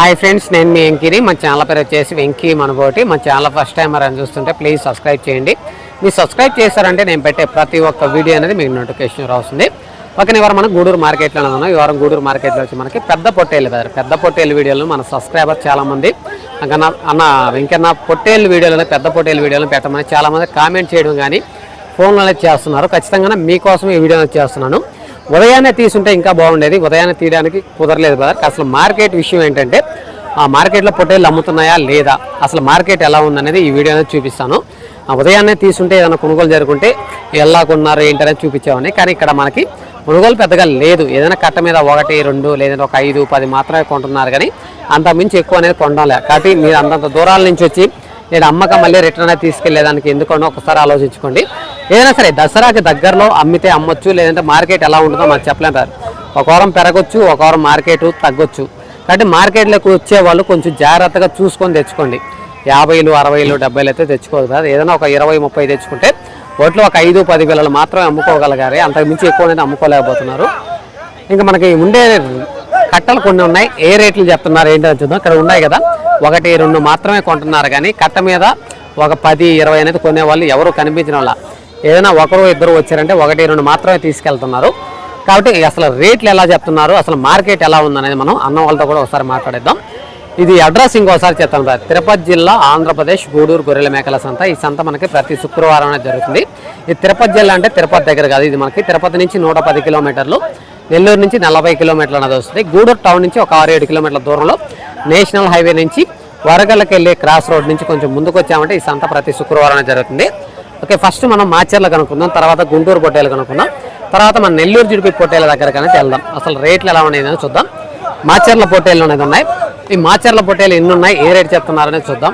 Hi friends నేను మీ వెంకిని. మా channel పేరు వచ్చేసి వెంకీ మనబోటి. మా ఛానల్ ఫస్ట్ టైం అని చూస్తుంటే ప్లీజ్ సబ్స్క్రైబ్ చేయండి. మీరు సబ్స్క్రైబ్ చేశారంటే నేను పెట్టే ప్రతి ఒక్క వీడియో అనేది మీకు నోటిఫికేషన్ వస్తుంది ఓకే ఈ వారం మనం గూడూరు మార్కెట్లో ఉన్నాం. ఈ వారం గూడూరు మార్కెట్లో వచ్చి మనకి పెద్ద పొట్టేలు కదా పెద్ద పొట్టేలు వీడియోలను మన సబ్స్క్రైబర్ చాలామంది. అన్న అన్న వెంకన్న పొట్టేలు వీడియోలను పెద్ద పొట్టేలు వీడియోలను పెట్టమని చాలామంది కామెంట్ చేయడం కానీ ఫోన్లోనే చేస్తున్నారు. ఖచ్చితంగా మీకోసం ఈ వీడియో చేస్తున్నాను. ఉదయాన్నే తీసుంటే ఇంకా బాగుండేది. ఉదయాన్నే తీయడానికి కుదరలేదు బ్రదర్ అసలు మార్కెట్ విషయం ఏంటంటే ఆ మార్కెట్లో పొట్టేళ్ళు అమ్ముతున్నాయా లేదా? అసలు మార్కెట్ ఎలా ఉందనేది ఈ వీడియో అనేది చూపిస్తాను. ఆ ఉదయాన్నే తీసుంటే ఏదైనా కొనుగోలు జరుగుంటే ఎలా కొన్నారు ఏంటనేది చూపించేవాడిని. కానీ ఇక్కడ మనకి కొనుగోలు పెద్దగా లేదు. ఏదైనా కట్ట మీద ఒకటి రెండు లేదంటే ఒక ఐదు పది మాత్రమే కొంటున్నారు కానీ అంత మించి ఎక్కువ అనేది కొనడం లేదు. కాబట్టి మీరు అంతంత దూరాల నుంచి వచ్చి నేను అమ్మకం మళ్ళీ రిటర్న్ అనేది తీసుకెళ్ళేదానికి ఎందుకనో ఒకసారి ఆలోచించుకోండి. ఏదైనా సరే దసరాకి దగ్గరలో అమ్మితే అమ్మొచ్చు లేదంటే మార్కెట్ ఎలా ఉంటుందో మాకు చెప్పలేం సార్. ఒక వారం పెరగొచ్చు ఒక వారం మార్కెట్ తగ్గొచ్చు. కాబట్టి మార్కెట్లోకి వచ్చే వాళ్ళు కొంచెం జాగ్రత్తగా చూసుకొని తెచ్చుకోండి. యాభైలు అరవైలు డెబ్బైలు అయితే తెచ్చుకోదు కదా ఏదైనా ఒక ఇరవై ముప్పై తెచ్చుకుంటే ఒట్లో ఒక ఐదు పది పిల్లలు మాత్రమే అమ్ముకోగలగాలి. అంతకు మించి ఎక్కువ అయితే అమ్ముకోలేకపోతున్నారు. ఇంకా మనకి ఉండే కట్టలు కొన్ని ఉన్నాయి. ఏ రేట్లు చెప్తున్నారు ఏంటో చూద్దాం. ఇక్కడ ఉన్నాయి కదా. ఒకటి రెండు మాత్రమే కొంటున్నారు కానీ కట్ట మీద ఒక పది ఇరవై అనేది కొనేవాళ్ళు ఎవరు కనిపించిన వాళ్ళ. ఏదైనా ఒకరు ఇద్దరు వచ్చారంటే ఒకటి రెండు మాత్రమే తీసుకెళ్తున్నారు. కాబట్టి అసలు రేట్లు ఎలా చెప్తున్నారు అసలు మార్కెట్ ఎలా ఉందనేది మనం అన్న వాళ్ళతో కూడా ఒకసారి మాట్లాడేద్దాం. ఇది అడ్రస్ ఇంకోసారి చెప్తాను సార్. తిరుపతి జిల్లా ఆంధ్రప్రదేశ్ గూడూరు గొర్రెల మేకల సంత. ఈ సంత మనకి ప్రతి శుక్రవారం జరుగుతుంది. ఇది తిరుపతి జిల్లా అంటే తిరుపతి దగ్గర కాదు. ఇది మనకి తిరుపతి నుంచి నూట పది కిలోమీటర్లు. నెల్లూరు నుంచి నలభై కిలోమీటర్లు అనేది వస్తుంది. గూడూరు టౌన్ నుంచి ఒక ఆరు ఏడు కిలోమీటర్ల దూరంలో నేషనల్ హైవే నుంచి వరగల్కి వెళ్ళే క్రాస్ రోడ్ నుంచి కొంచెం ముందుకు వచ్చామంటే ఈ సంత ప్రతి శుక్రవారం అనేది జరుగుతుంది. ఓకే ఫస్ట్ మనం మాచర్లు కనుక్కుందాం తర్వాత గుంటూరు పొట్టేలు కనుక్కుందాం తర్వాత మన నెల్లూరు జుడిపి పొట్టేల దగ్గర వెళ్దాం. అసలు రేట్లు ఎలా ఉన్నాయి అనేది చూద్దాం. మాచర్ల పొట్టేలు అనేది ఉన్నాయి. ఈ మాచర్ల పొట్టేలు ఎన్ని ఉన్నాయి ఏ రేట్ చెప్తున్నారనేది చూద్దాం.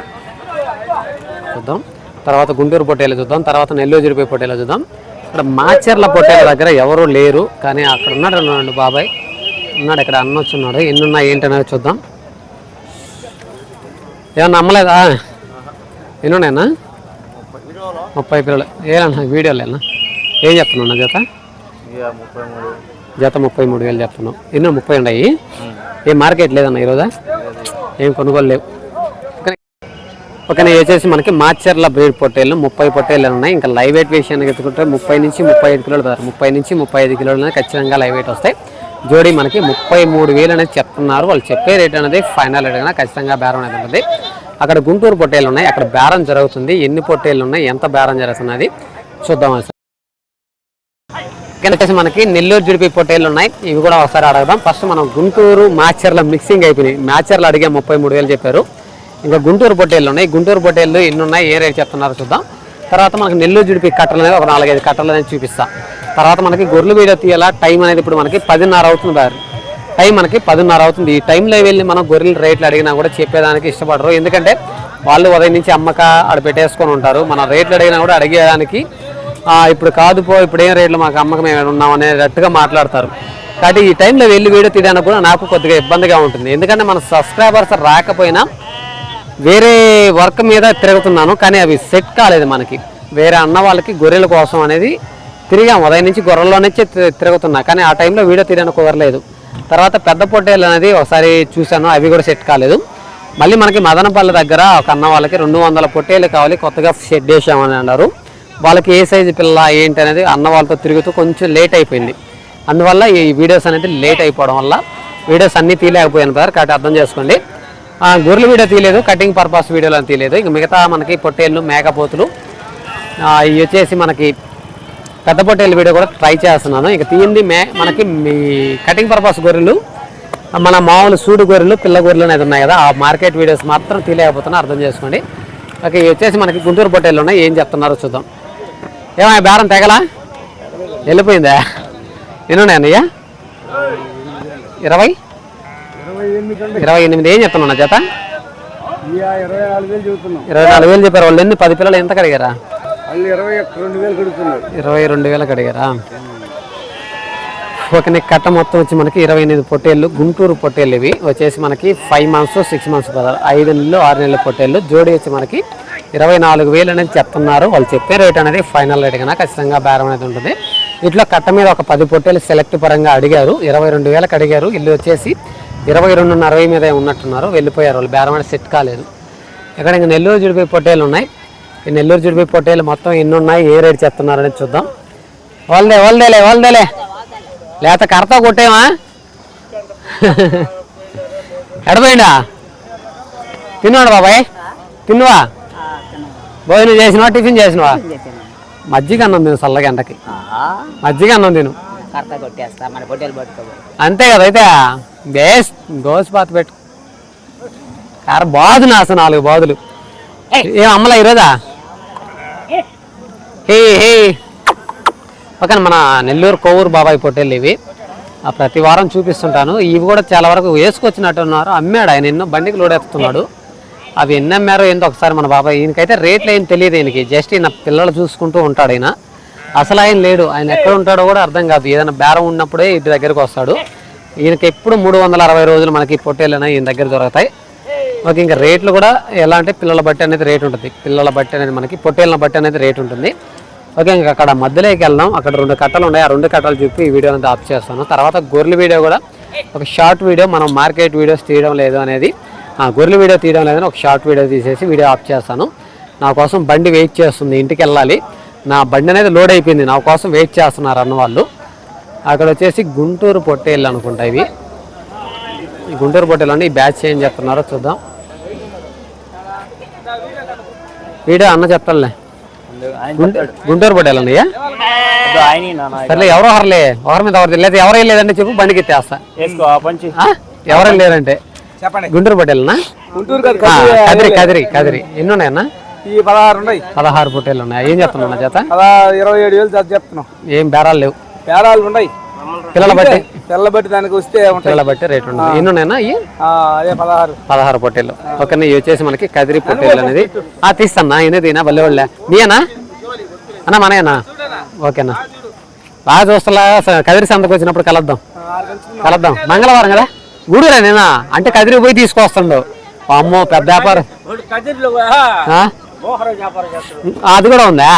చూద్దాం. తర్వాత గుంటూరు పొట్టేలు చూద్దాం తర్వాత నెల్లూరు జుడిపి పొట్టేలు చూద్దాం. ఇక్కడ మాచర్ల పొట్టేల దగ్గర ఎవరు లేరు కానీ అక్కడ ఉన్నాడు అన్నాడు బాబాయ్. ఉన్నాడు ఇక్కడ అన్న వచ్చున్నాడు ఎన్ని ఉన్నాయి ఏంటనేది చూద్దాం. ఏమన్నా అమ్మలేదా ఎన్ని ఉన్నాయన్నా ముప్పై పిల్లలు. ఏనన్నా వీడియోలేనా ఏం చెప్తున్నా జత? జత ముప్పై మూడు వేలు చెప్తున్నావు. ఎన్నో ముప్పై ఉన్నాయి ఏం మార్కెట్ లేదన్న ఈరోజా? ఏం కొనుగోలు లేవు. ఓకే వచ్చేసి మనకి మాచర్ల బ్రీడ్ పొట్టేళ్ళు ముప్పై పొట్టేళ్ళు ఉన్నాయి. ఇంకా లైవ్ వెయిట్ విషయానికి ఎత్తుకుంటే ముప్పై నుంచి ముప్పై ఐదు కిలోలు పడతారు ముప్పై నుంచి ముప్పై ఐదు కిలోలు ఖచ్చితంగా లైవ్ వెయిట్ వస్తాయి. జోడీ మనకి ముప్పై మూడు వేలు అనేది చెప్తున్నారు. వాళ్ళు చెప్పే రేట్ అనేది ఫైనల్ రేట్ కన్నా ఖచ్చితంగా బేరం అనేది ఉంటుంది అక్కడ గుంటూరు పొట్టేలు ఉన్నాయి. అక్కడ బేరం జరుగుతుంది. ఎన్ని పొట్టేళ్ళు ఉన్నాయి? ఎంత బేరం జరుగుతున్నది? చూద్దాం సార్ వచ్చేసి మనకి నెల్లూరు జుడిపి పొట్టేళ్ళు ఉన్నాయి. ఇవి కూడా ఒకసారి అడగదాం. ఫస్ట్ మనం గుంటూరు మాచర్ల మిక్సింగ్ అయిపోయినాయి. మాచర్లు అడిగే ముప్పై మూడు వేలు చెప్పారు. ఇంకా గుంటూరు పొట్టేళ్ళు ఉన్నాయి. గుంటూరు పొట్టేళ్ళు ఎన్ని ఉన్నాయి? ఏ రేట్ చెప్తున్నారో చూద్దాం. తర్వాత మనకి నెల్లూరు జుడిపి కట్టలు అనేది ఒక నాలుగైదు కట్టలు అనేది చూపిస్తా. తర్వాత మనకి గొర్రెలు వీడియో తీయాలా? టైం అనేది ఇప్పుడు మనకి పదిన్నర అవుతుంది బారు. టైం మనకి పదిన్నర అవుతుంది. ఈ టైంలో వెళ్ళి మనం గొర్రెల రేట్లు అడిగినా కూడా చెప్పేదానికి ఇష్టపడరు. ఎందుకంటే వాళ్ళు ఉదయం నుంచి అమ్మక ఆడ పెట్టేసుకొని ఉంటారు. మన రేట్లు అడిగినా కూడా అడిగేదానికి ఇప్పుడు కాదు పో ఇప్పుడు ఏం రేట్లు మాకు అమ్మకం మేము ఉన్నాం అనేటట్టుగా మాట్లాడతారు. కాబట్టి ఈ టైంలో వెళ్ళి వీడియో తీయడానికి కూడా నాకు కొద్దిగా ఇబ్బందిగా ఉంటుంది. ఎందుకంటే మన సబ్స్క్రైబర్స్ రాకపోయినా వేరే వర్క్ మీద తిరుగుతున్నాను కానీ అవి సెట్ కాలేదు మనకి. వేరే అన్న వాళ్ళకి గొర్రెల కోసం అనేది తిరిగాం. ఉదయం నుంచి గొర్రెల్లో నుంచి తి- తిరుగుతున్నా కానీ ఆ టైంలో వీడియో తీయడానికి కుదరలేదు. తర్వాత పెద్ద పొట్టేలు అనేది ఒకసారి చూశాను అవి కూడా సెట్ కాలేదు. మళ్ళీ మనకి మదనపల్లి దగ్గర ఒక అన్న వాళ్ళకి రెండు వందల పొట్టేలు కావాలి కొత్తగా షెడ్ వేసామని అన్నారు. వాళ్ళకి ఏ సైజు పిల్ల ఏంటి అనేది అన్న వాళ్ళతో తిరుగుతూ కొంచెం లేట్ అయిపోయింది. అందువల్ల ఈ వీడియోస్ అనేది లేట్ అయిపోవడం వల్ల వీడియోస్ అన్నీ తీయలేకపోయాను సార్ కాబట్టి అర్థం చేసుకోండి. గొర్రెల వీడియో తీయలేదు కటింగ్ పర్పస్ వీడియోలో తీయలేదు. ఇంక మిగతా మనకి పొట్టేళ్ళు మేకపోతులు ఇవి వచ్చేసి మనకి పెద్ద పొట్టేళ్ళ వీడియో కూడా ట్రై చేస్తున్నాను. ఇక తీయింది మే మనకి మీ కటింగ్ పర్పస్ గొర్రెలు మన మామూలు సూడు గొర్రెలు పిల్ల గొర్రెలు అనేది ఉన్నాయి కదా ఆ మార్కెట్ వీడియోస్ మాత్రం తీయలేకపోతున్నా అర్థం చేసుకోండి. ఓకే ఇవి వచ్చేసి మనకి గుంటూరు పొట్టేళ్ళు ఉన్నాయి ఏం చెప్తున్నారో చూద్దాం. ఏమయ్య బేరం తెగలా? వెళ్ళిపోయిందా? ఎన్నున్నాయన్నయ్యా ఇరవై? ఇరవై ఎనిమిది ఏం చెప్తున్నా ఇక ఇరవై నాలుగు వేలు చెప్పారు. వాళ్ళు ఎన్ని? పది పిల్లలు ఎంత కడిగారా? ఇరవై రెండు వేలకు అడిగారా ఒక నెక్ కట్ట మొత్తం వచ్చి మనకి ఇరవై ఎనిమిది పొట్టేళ్ళు గుంటూరు పొట్టేళ్ళు ఇవి. వచ్చేసి మనకి ఫైవ్ మంత్స్ సిక్స్ మంత్స్ ఐదు నెలలు ఆరు నెలల పొట్టేళ్ళు. జోడి వచ్చి మనకి ఇరవై నాలుగు వేలు అనేది చెప్తున్నారు. వాళ్ళు చెప్పే రేట్ అనేది ఫైనల్ రేట్ కన్నా ఖచ్చితంగా బేరం అనేది ఉంటుంది. ఇట్లా కట్ట మీద ఒక పది పొట్టేలు సెలెక్ట్ పరంగా అడిగారు. ఇరవై రెండు వేలకు అడిగారు. ఇల్లు వచ్చేసి ఇరవై రెండున్నర అరవై మీద ఉన్నట్టున్నారు. వెళ్ళిపోయారు వాళ్ళు. బేరం ఆడి సెట్ కాలేదు. ఇక్కడ ఇంకా నెల్లూరు జుడిపి పొట్టేలు ఉన్నాయి. ఈ నెల్లూరు జుడిపి పొట్టేలు మొత్తం ఎన్ని ఉన్నాయి ఏ రేట్ చెప్తున్నారని చూద్దాం. వాళ్ళదే వాళ్ళదేలే వాళ్ళదేలే. లేత కర్త కొట్టేమా ఎడపోయిందా తిన్నాడు బాబాయ్? తిన్నువా? భోజనం చేసినవా? టిఫిన్ చేసినవా? మజ్జిగ అన్నం తిను చల్లగా ఎండకి. మజ్జిగ అన్నం తిను. కర్త కొట్టేస్తా మన పొట్టేలు పట్టుకో అంతే కదా అయితే. బేస్ దోశ పాత పెట్టు కార బాదు నాస నాలుగు బాదులు ఏం. అమ్మలా ఈరోజా? హే హే. పక్కన మన నెల్లూరు కొవ్వూరు బాబాయ్ పొట్టేళ్ళు ఇవి. ఆ ప్రతి వారం చూపిస్తుంటాను. ఇవి కూడా చాలా వరకు వేసుకొచ్చినట్టు ఉన్నారు. అమ్మాడు ఆయన ఎన్నో బండికి లోడ్ ఎత్తుతున్నాడు. అవి ఎన్ని అమ్మారో ఏందో ఒకసారి మన బాబాయ్ ఈయనకైతే రేట్లు ఏం తెలియదు ఈయనకి. జస్ట్ ఈయన పిల్లలు చూసుకుంటూ ఉంటాడు ఈయన. అసలు ఆయన లేడు. ఆయన ఎక్కడ ఉంటాడో కూడా అర్థం కాదు. ఏదైనా బేరం ఉన్నప్పుడే ఇంటి దగ్గరకు వస్తాడు. ఈయనకి ఎప్పుడు మూడు వందల అరవై రోజులు మనకి పొట్టేళ్ళు అనేవి ఈయన దగ్గర దొరుకుతాయి. ఓకే ఇంకా రేట్లు కూడా ఎలా అంటే పిల్లల బట్టి అనేది రేట్ ఉంటుంది. పిల్లల బట్టి అనేది మనకి పొట్టేళ్ళని బట్టి అనేది రేట్ ఉంటుంది. ఓకే ఇంకా అక్కడ మధ్యలోకి వెళ్దాం. అక్కడ రెండు కట్టలు ఉన్నాయి. ఆ రెండు కట్టలు చూపి ఈ వీడియో అనేది ఆఫ్ చేస్తాను. తర్వాత గొర్రెల వీడియో కూడా ఒక షార్ట్ వీడియో మనం మార్కెట్ వీడియోస్ తీయడం లేదు అనేది. గొర్రెల వీడియో తీయడం లేదని ఒక షార్ట్ వీడియో తీసేసి వీడియో ఆఫ్ చేస్తాను. నా కోసం బండి వెయిట్ చేస్తుంది. ఇంటికి వెళ్ళాలి. నా బండి అనేది లోడ్ అయిపోయింది. నా కోసం వెయిట్ చేస్తున్నారు అన్న వాళ్ళు. అక్కడ వచ్చేసి గుంటూరు పొట్టేళ్ళు అనుకుంటా ఇవి. ఈ గుంటూరు పొట్టేలు అండి ఈ బ్యాచ్ ఏం చెప్తున్నారో చూద్దాం. వీడియో అన్న చెప్తానులే. గుంటూరు పొట్టేలు అన్నయ్యా సర్లే ఎవరో ఒకరులే ఎవరి మీద ఎవరు లేదా ఎవరై లేదంటే చెప్పు బండికి ఎత్తేస్తా? ఎవరై లేరంటే చెప్పండి. గుంటూరు పొట్టేలనా గుంటూరు కాదు ఆ, కదిరి కదిరి కదిరి ఎన్ని ఉన్నాయన్నా ఈ పదహారు ఉన్నాయి పదహారు పొట్టేలు ఉన్నాయి ఏం చెప్తున్నా చేత? ఇరవై ఏడు వేలు చదివి చెప్తున్నాం. ఏం బేరాలు లేవు. పేరాలు ఉన్నాయి. పిల్లల బట్టి. తెల్లబట్టి దానికి వస్తే పిల్లల బట్టి రేటు ఉంది ఎన్ని ఉన్నాయన్నా ఇవి అదే పదహారు. పదహారు పొట్టేళ్ళు. ఓకే ఇవి వచ్చేసి మనకి కదిరి పొట్టేళ్ళు అనేది. ఆ తీస్తానా ఇనే తీనా బల్లే వాళ్ళే. నీయనా అన్నా? మనయేనా ఓకేనా బాగా చూస్తా కదిరి సంతకు వచ్చినప్పుడు కలుద్దాం. కలుద్దాం. మంగళవారం కదా? గూడూరా నేనా? అంటే కదిరి పోయి తీసుకొస్తుండు. అమ్మో పెద్ద వ్యాపారం? అది కూడా ఉందా?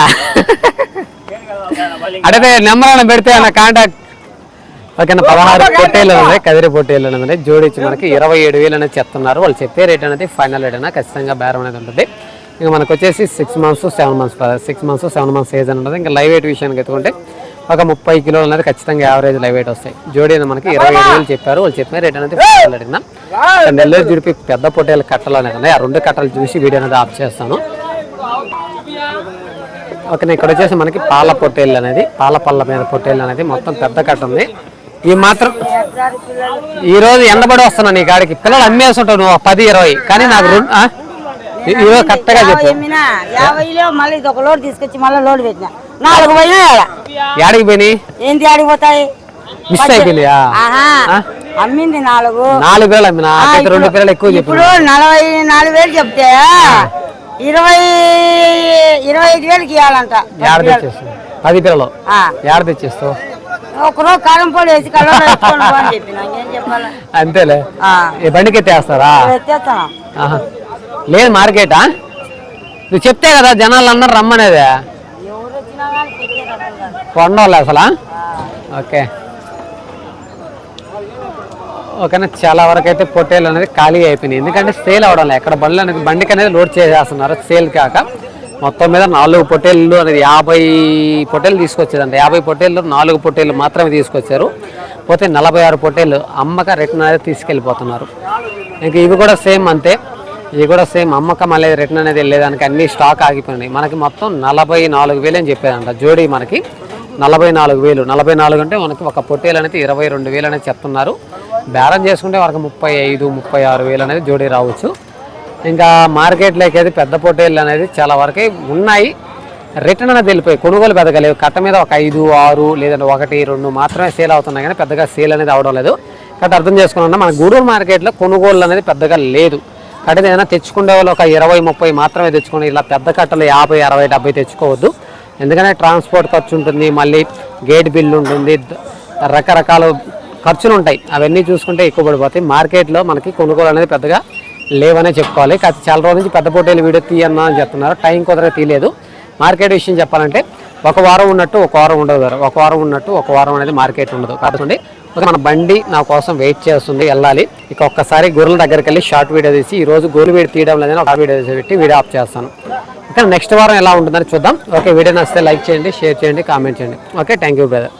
అడిగితే నెంబర్ అయినా పెడితే నా కాంటాక్ట్ ఓకేనా పదహారు పొట్టేళ్ళు ఉన్నాయి కదిరి పొట్టేళ్ళు ఉన్నాయి. జోడించి మనకి ఇరవై ఏడు వేలు అనేది చెప్తున్నారు. వాళ్ళు చెప్పే రేట్ అనేది ఫైనల్ రేట్ అయినా ఖచ్చితంగా బేరం అనేది ఉంటుంది. ఇంకా మనకు వచ్చేసి six months seven months six months seven months age అని ఉంటుంది. ఇంకా లైవ్ వెయిట్ విషయానికి ఎత్తుకుంటే ఒక ముప్పై కిలోలు అనేది ఖచ్చితంగా యావరేజ్ లైవ్ వెయిట్ వస్తాయి. జోడీ మనకి ఇరవై ఏడు వేలు చెప్పారు. వాళ్ళు చెప్పిన రేట్ అనేది ఫైనల్ అడిగినా నెల్లూరు జుడిపి పెద్ద పొట్టేల కట్టలు అనేది ఉన్నాయి. ఆ రెండు కట్టలు చూసి వీడియో అనేది ఆఫ్ చేస్తాను. ఓకే ఇక్కడ వచ్చేసి మనకి పాల పొట్టేళ్ళు అనేది పాల పళ్ళ మీద పొట్టేళ్ళు అనేది మొత్తం పెద్ద కట్ట ఉంది. ఈ మాత్రం ఈ రోజు ఎండబడి వస్తున్నాను ఈ గాడికి పిల్లలు అమ్మేస్తుంటావు నువ్వు ఒక పది ఇరవై. కానీ నాకు రెండు ఈరోజు కరెక్ట్గా చెప్పు ఎమ్మినా? యాభైలో మళ్ళీ ఇది ఒక లోడ్ తీసుకొచ్చి మళ్ళీ లోడ్ పెట్టిన. నాలుగు పోయినా పోయినాయి? ఏంటి ఆడిపోతాయి మిస్ అయిపోయిందియా? అమ్మింది నాలుగు. నాలుగు పిల్లలు అమ్మినా? రెండు పిల్లలు ఎక్కువ చెప్పు. ఇప్పుడు నలభై నాలుగు వేలు చెప్తే ఇరవై ఇరవై ఐదు వేలకి ఇవ్వాలంట. ఏడ తెచ్చేస్తావు? పది పిల్లలు. ఏడ తెచ్చేస్తావు? ఒకరోజు కారం పొడి వేసి చెప్పాలి? అంతేలే. ఈ బండికి ఎత్తేస్తారా ఎత్తేస్తాను. లేదు మార్కెటా? నువ్వు చెప్తే కదా జనాలు అందరూ రమ్మనేది. కొండవాలి అసలు? ఓకే. ఓకేనా చాలా వరకు అయితే పొట్టేలు అనేది ఖాళీ అయిపోయినాయి. ఎందుకంటే సేల్ అవడం లేదు. ఎక్కడ బండ్లు అనేది బండికి అనేది లోడ్ చేసేస్తున్నారు. సేల్ కాక మొత్తం మీద నాలుగు పొట్టేళ్ళు అనేది యాభై పొట్టేలు తీసుకొచ్చారంట. యాభై పొట్టేళ్ళు నాలుగు పొట్టేళ్ళు మాత్రమే తీసుకొచ్చారు. పోతే నలభై ఆరు పొట్టేళ్ళు అమ్మక రిటర్న్ అనేది తీసుకెళ్ళిపోతున్నారు. ఇంకా ఇవి కూడా సేమ్ అంతే. ఇవి కూడా సేమ్ అమ్మకం అనేది రిటర్న్ అనేది వెళ్ళేదానికి అన్ని స్టాక్ ఆగిపోయినాయి. మనకి మొత్తం నలభై నాలుగు వేలు అని చెప్పేదంట జోడీ మనకి. నలభై నాలుగు వేలు. నలభై నాలుగు అంటే మనకి ఒక పొట్టేలు అనేది ఇరవై రెండు వేలు అనేది చెప్తున్నారు. బేరం చేసుకుంటే వరకు ముప్పై ఐదు ముప్పై ఆరు వేలు అనేది జోడీ రావచ్చు. ఇంకా మార్కెట్లోకి అయితే పెద్ద పొట్టేళ్ళు అనేది చాలా వరకు ఉన్నాయి. రిటర్న్ అనేది వెళ్ళిపోయి కొనుగోలు పెద్దగా లేవు. కట్ట మీద ఒక ఐదు ఆరు లేదంటే ఒకటి రెండు మాత్రమే సేల్ అవుతున్నాయి కానీ పెద్దగా సేల్ అనేది అవడం లేదు. కాబట్టి అర్థం చేసుకున్నా మన గూడూరు మార్కెట్లో కొనుగోలు అనేది పెద్దగా లేదు. కాబట్టి ఏదైనా తెచ్చుకునే వాళ్ళు ఒక ఇరవై ముప్పై మాత్రమే తెచ్చుకుని ఇలా పెద్ద కట్టలు యాభై అరవై డెబ్బై తెచ్చుకోవద్దు. ఎందుకంటే ట్రాన్స్పోర్ట్ ఖర్చు ఉంటుంది మళ్ళీ గేట్ బిల్ ఉంటుంది రకరకాల ఖర్చులు ఉంటాయి. అవన్నీ చూసుకుంటే ఎక్కువ పడిపోతాయి. మార్కెట్లో మనకి కొనుగోలు అనేది పెద్దగా లేవనే చెప్పుకోవాలి. కాకపోతే చాలా రోజుల నుంచి పెద్ద పోటీలు వీడియో తీయన్నా అని చెప్తున్నారు. టైం కుదరగా తీయలేదు. మార్కెట్ విషయం చెప్పాలంటే ఒక వారం ఉన్నట్టు ఒక వారం ఉండదు ఒక వారం ఉన్నట్టు ఒక వారం అనేది మార్కెట్ ఉండదు. కాబట్టి మన బండి నా కోసం వెయిట్ చేస్తుంది వెళ్ళాలి. ఇక ఒక్కసారి గొర్రెల దగ్గరికి వెళ్ళి షార్ట్ వీడియో తీసి ఈ రోజు గొర్రెలు వీడియో తీయడం లేదని ఒక వీడియో తీసి పెట్టి వీడియో ఆఫ్ చేస్తాను. ఇక నెక్స్ట్ వారం ఎలా ఉంటుందని చూద్దాం. ఓకే వీడియో నచ్చితే లైక్ చేయండి షేర్ చేయండి కామెంట్ చేయండి. Okay thank you brother.